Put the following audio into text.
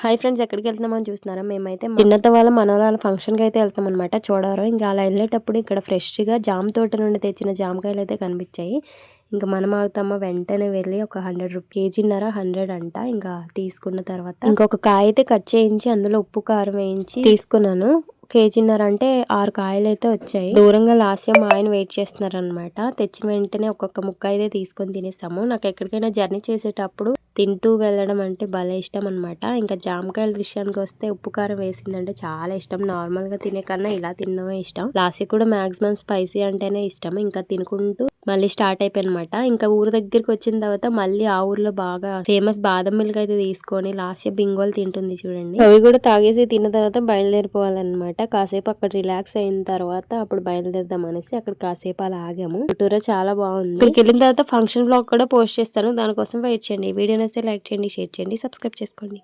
Hi friends ఎక్కడికి వెళ్తున్నామని చూస్తున్నారా? మేమైతే చిన్నత వాళ్ళ మనవరాల ఫంక్షన్కి అయితే వెళ్తాం అనమాట చూడవరం. ఇంకా అలా వెళ్ళేటప్పుడు ఇక్కడ ఫ్రెష్గా జామ తోట నుండి తెచ్చిన జామకాయలు అయితే కనిపించాయి. ఇంకా మనం అవుతామా వెంటనే వెళ్ళి ఒక హండ్రెడ్ రూపీ కేజీన్నర హండ్రెడ్ అంట. ఇంకా తీసుకున్న తర్వాత ఇంకొక కాయ అయితే కట్ చేయించి అందులో ఉప్పు కారం వేయించి తీసుకున్నాను. కేజీన్నర అంటే ఆరు కాయలు అయితే వచ్చాయి. దూరంగా లాస్ట్ మా ఆయన వెయిట్ చేస్తున్నారు అనమాట తెచ్చిన వెంటనే ఒక్కొక్క ముక్క అయితే తీసుకొని తినేస్తాము. నాకు ఎక్కడికైనా జర్నీ చేసేటప్పుడు తింటూ వెళ్ళడం అంటే భలే ఇష్టం అనమాట ఇంకా జామకాయల విషయానికి వస్తే ఉప్పు కారం వేసిందంటే చాలా ఇష్టం. నార్మల్గా తినే కన్నా ఇలా తినడమే ఇష్టం. లాస్ట్ కూడా మాక్సిమం స్పైసీ అంటేనే ఇష్టం. ఇంకా తినుకుంటూ మళ్ళీ స్టార్ట్ అయిపోయినమాట. ఇంకా ఊరు దగ్గరికి వచ్చిన తర్వాత మళ్ళీ ఆ ఊర్లో బాగా ఫేమస్ బాదం మిల్క్ అయితే తీసుకొని లాస్ట్ బింగోలు తింటుంది చూడండి. అవి కూడా తాగేసి తిన్న తర్వాత బయలుదేరిపోవాలన్నమాట. కాసేపు అక్కడ రిలాక్స్ అయిన తర్వాత అప్పుడు బయలుదేరదాం అనేసి అక్కడ కాసేపు అలా ఆగాము. టూర్ చాలా బాగుంది. ఇక్కడికి వెళ్ళిన తర్వాత ఫంక్షన్ బ్లాగ్ కూడా పోస్ట్ చేస్తాను. దానికోసం వెయిట్ చేయండి. వీడియో నచ్చితే లైక్ చేయండి షేర్ చేయండి సబ్స్క్రైబ్ చేసుకోండి.